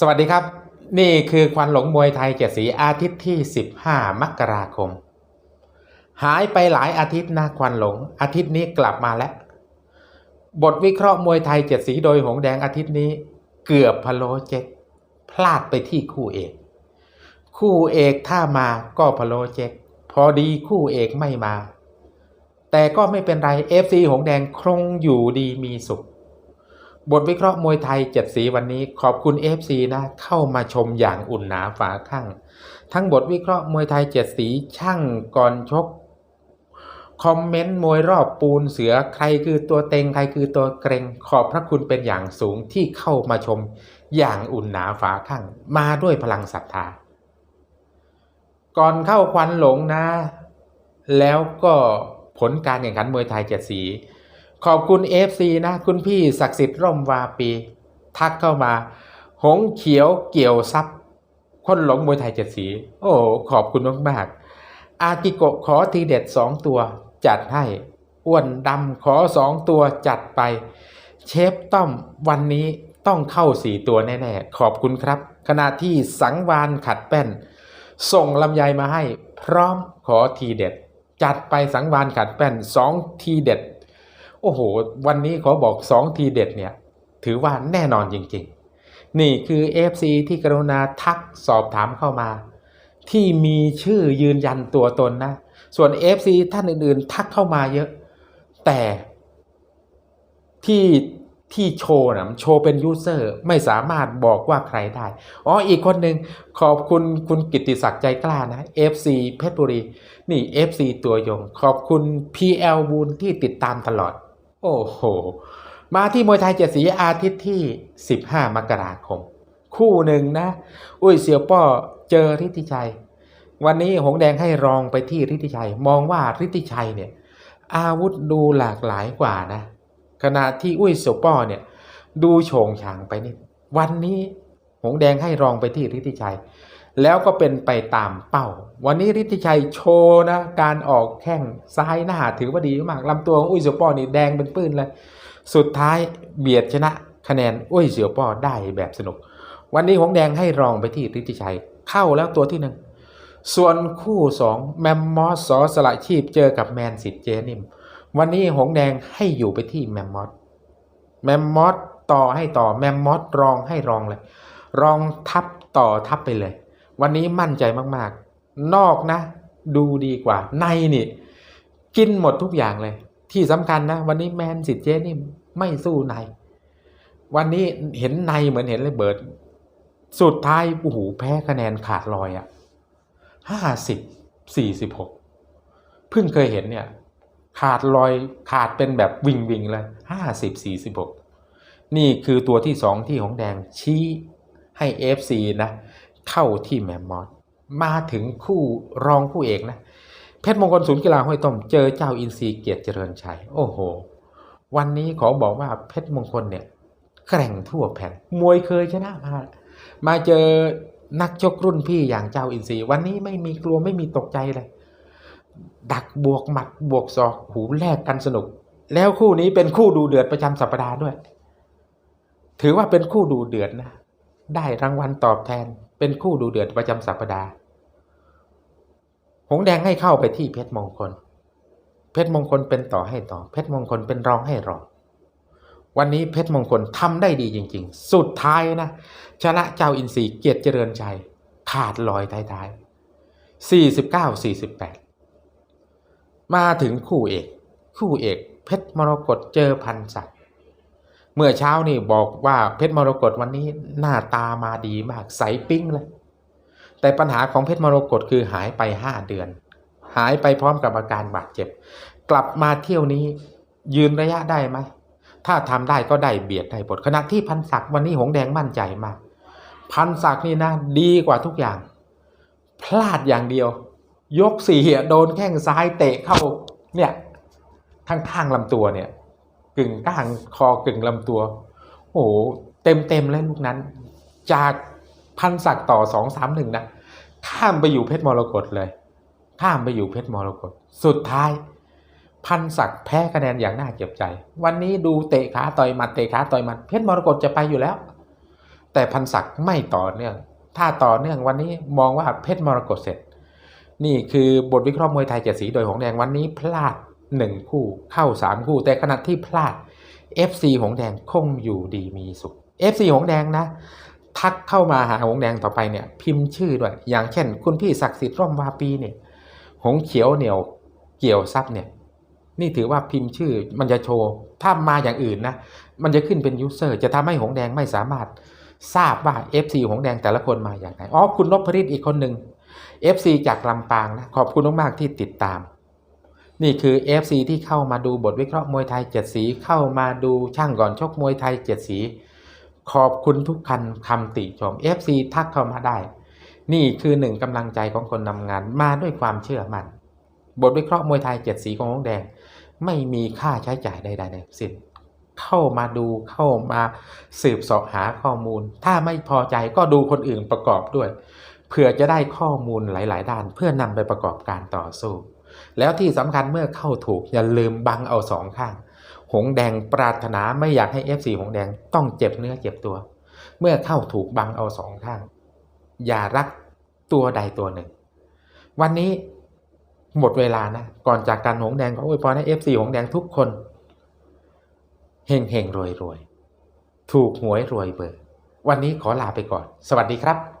สวัสดีครับ นี่คือควันหลงมวยไทยเจ็ดสีอาทิตย์ที่ 15 มกราคม หายไปหลายอาทิตย์นะควันหลง อาทิตย์นี้กลับมาแล้ว บทวิเคราะห์มวยไทยเจ็ดสีโดยหงแดงอาทิตย์นี้ เกือบพะโลเจ็กพลาดไปที่คู่เอก คู่เอกถ้ามาก็พะโลเจ็กพอดีคู่เอกไม่มา แต่ก็ไม่เป็นไร FC หงแดงคงอยู่ดีมีสุข บทวิเคราะห์มวยไทยเจ็ดสีวันนี้ขอบคุณ FC นะ เข้ามาชมอย่างอุ่นหนาฝาข้างทั้งบทวิเคราะห์มวยไทยเจ็ดสีช่างก่อนชก คอมเมนต์มวยรอบปูนเสือใครคือตัวเต็ง ใครคือตัวเกรงขอบพระคุณเป็นอย่างสูงที่เข้ามาชมอย่างอุ่นหนาฝาข้างมาด้วยพลังศรัทธา ก่อนเข้าควันหลงนะ แล้วก็ผลการแข่งขันมวยไทยเจ็ดสี ขอบคุณ FC นะ คุณพี่ศักดิ์สิทธิ์ร่มวาปี ทักเข้ามา หงเขียวเกี่ยวซับคนหลงมวยไทยเจ็ดสี โอ้ขอบคุณมากๆ อากิโกะขอทีเด็ดสองตัว จัดให้ อ้วนดำขอสองตัวจัดไป เชฟต้อมวันนี้ต้องเข้าสี่ตัวแน่ๆ ขอบคุณครับ ขณะที่สังวานขัดแป้น ส่งลำไยมาให้ พร้อมขอทีเด็ด จัดไปสังวานขัดแป้นสองทีเด็ด โอ้โห วันนี้ขอบอกสองทีเด็ดเนี่ย ถือว่าแน่นอนจริงๆ นี่คือ FC ที่กรุณาทักสอบถามเข้ามา ที่มีชื่อยืนยันตัวตนนะ ส่วน FC ท่านอื่นๆ ทักเข้ามาเยอะ แต่ที่ที่โชว์นะโชว์เป็นยูเซอร์ไม่สามารถบอกว่าใครได้ อ๋ออีกคนหนึ่งขอบคุณคุณกิตติศักดิ์ใจกล้านะ FC เพชรบุรี นี่ FC ตัวยง ขอบคุณ PL บูนที่ติดตามตลอด โอ้โห มาที่มวยไทยเจ็ดสีอาทิตย์ที่ 15 มกราคม คู่หนึ่งนะ อุ้ยเสี่ยวป้อเจอฤทธิชัย วันนี้หงแดงให้รองไปที่ฤทธิชัย มองว่าฤทธิชัยเนี่ย อาวุธดูหลากหลายกว่านะ ขณะที่อุ้ยเสี่ยวป้อเนี่ย ดูโฉงฉางไปนิด วันนี้หงแดงให้รองไปที่ฤทธิชัย แล้วก็เป็นไปตามเป้า วันนี้ฤทธิชัยโชว์นะ การออกแข้งซ้ายหน้าถือว่าดีมากลำตัวของอุ้ยเสี่ยวป้อนี่แดงเป็นปื้นเลย สุดท้ายเบียดชนะคะแนนอุ้ยเสี่ยวป้อได้แบบสนุก วันนี้หงแดงให้รองไปที่ฤทธิชัยเข้าแล้วตัวที่หนึ่งส่วนคู่สองแมมมอสสอสละชีพเจอกับแมนสิทธิ์เจนิม วันนี้หงแดงให้อยู่ไปที่แมมมอสแมมมอสต่อให้ต่อแมมมอสรองให้รองเลย รองทับต่อทับไปเลย วันนี้มั่นใจมากๆ นอกนะ ดูดีกว่า ในนี่ กินหมดทุกอย่างเลย ที่สำคัญนะ วันนี้แมนสิทธิ์เจนี่ไม่สู้ใน วันนี้เห็นในเหมือนเห็นเลยเบิร์ดสุดท้ายโอ้โหแพ้คะแนนขาดลอยอะ่ะห้าสิบสี่สิบหกเพิ่งเคยเห็นเนี่ย ขาดลอยขาดเป็นแบบวิงวิงเลยห้าสิบสี่สิบหกนี่คือตัวที่สองที่ของแดงชี้ให้ FC นะ เข้าที่แมมมอสมาถึงคู่รองคู่เอกนะ เพชรมงคลศูนย์กีฬาห้วยต้ม เจอเจ้าอินทรีเกียรติเจริญชัย โอ้โห วันนี้ขอบอกว่าเพชรมงคลเนี่ยแกร่งทั่วแผ่นมวยเคยชนะมา มาเจอนักชกรุ่นพี่อย่างเจ้าอินทรีวันนี้ไม่มีกลัวไม่มีตกใจเลย ดักบวกหมัดบวกศอกหูแลกกันสนุก แล้วคู่นี้เป็นคู่ดูเดือดประจำสัปดาห์ด้วย ถือว่าเป็นคู่ดูเดือดนะ ได้รางวัลตอบแทนเป็นคู่ดูเดือดประจำสัปดาห์ หงแดงให้เข้าไปที่เพชรมงคล เพชรมงคลเป็นต่อให้ต่อ เพชรมงคลเป็นรองให้รอง วันนี้เพชรมงคลทำได้ดีจริง ๆ สุดท้ายนะ ชนะเจ้าอินทรีย์เกียรติเจริญชัย ขาดลอยท้ายๆ 49 48 มาถึงคู่เอก คู่เอก เพชรมรกตเจอพันศักดิ์ เมื่อเช้านี่บอกว่าเพชรมรกตวันนี้หน้าตามาดีมากใสปิ้งเลย แต่ปัญหาของเพชรมรกตคือหายไป5เดือน หายไปพร้อมกับอาการบาดเจ็บ กลับมาเที่ยวนี้ยืนระยะได้ไหมถ้าทำได้ก็ได้เบียดได้บทขณะที่พันศักดิ์วันนี้หงแดงมั่นใจมาก พันศักดิ์นี่นะดีกว่าทุกอย่าง พลาดอย่างเดียว ยกสี่โดนแข้งซ้ายเตะเข้าเนี่ยทั้งข้างลำตัวเนี่ย กึ่งก้างคอกึ่งลำตัว โอ้โหเต็มเต็มเลยลูกนั้น จากพันศักดิ์ต่อสองสามหนึ่งนะข้ามไปอยู่เพชรมรกตเลย ข้ามไปอยู่เพชรมรกตสุดท้าย พันศักดิ์แพ้คะแนนอย่างน่าเจ็บใจ วันนี้ดูเตะขาต่อยหมัดเตะขาต่อยหมัดเพชรมรกตจะไปอยู่แล้ว แต่พันศักดิ์ไม่ต่อเนื่อง ถ้าต่อเนื่องวันนี้มองว่าเพชรมรกตเสร็จ นี่คือบทวิเคราะห์มวยไทยเจ็ดสีโดยหงแดงวันนี้พลาด หนึ่งคู่เข้าสามคู่ แต่ขณะที่พลาด FC หงแดงคงอยู่ดีมีสุข FC หงแดงนะ ทักเข้ามาหาหงแดงต่อไปเนี่ยพิมพ์ชื่อด้วย อย่างเช่น คุณพี่ศักดิ์สิทธิ์ร่มวาปีเนี่ยหงเขียวเหนียวเกี่ยวซับเนี่ยนี่ถือว่าพิมพ์ชื่อมันจะโชว์ ถ้ามาอย่างอื่นนะ มันจะขึ้นเป็นยูเซอร์จะทำให้หงแดงไม่สามารถทราบว่า FC หงแดงแต่ละคนมาอย่างไรอ๋อ คุณนพฤทธิ์อีกคนหนึ่ง FC จากลำปางนะ ขอบคุณมากๆที่ติดตาม นี่คือ FC ที่เข้ามาดูบทวิเคราะห์มวยไทยเจ็ดสีเข้ามาดูช่างก่อนชกมวยไทยเจ็ดสี ขอบคุณทุกคันคำติชม FC ทักเข้ามาได้ นี่คือหนึ่งกำลังใจของคนนำงานมาด้วยความเชื่อมั่นบทวิเคราะห์มวยไทยเจ็ดสีของหงแดง ไม่มีค่าใช้จ่ายใดๆในสิ้นเข้ามาดูเข้ามาสืบสาะหาข้อมูล ถ้าไม่พอใจก็ดูคนอื่นประกอบด้วยเพื่อจะได้ข้อมูลหลาย ๆ ด้านเพื่อนำไปประกอบการต่อสู้ แล้วที่สำคัญเมื่อเข้าถูกอย่าลืมบังเอาสองข้าง หงแดงปรารถนาไม่อยากให้ FC หงแดงต้องเจ็บเนื้อเจ็บตัว เมื่อเข้าถูกบังเอาสองข้าง อย่ารักตัวใดตัวหนึ่ง วันนี้หมดเวลานะ ก่อนจากการหงแดงขออวยพรให้ FC หงแดงทุกคนเฮงเฮงรวยรวยถูกหวยรวยเบอร์ วันนี้ขอลาไปก่อน สวัสดีครับ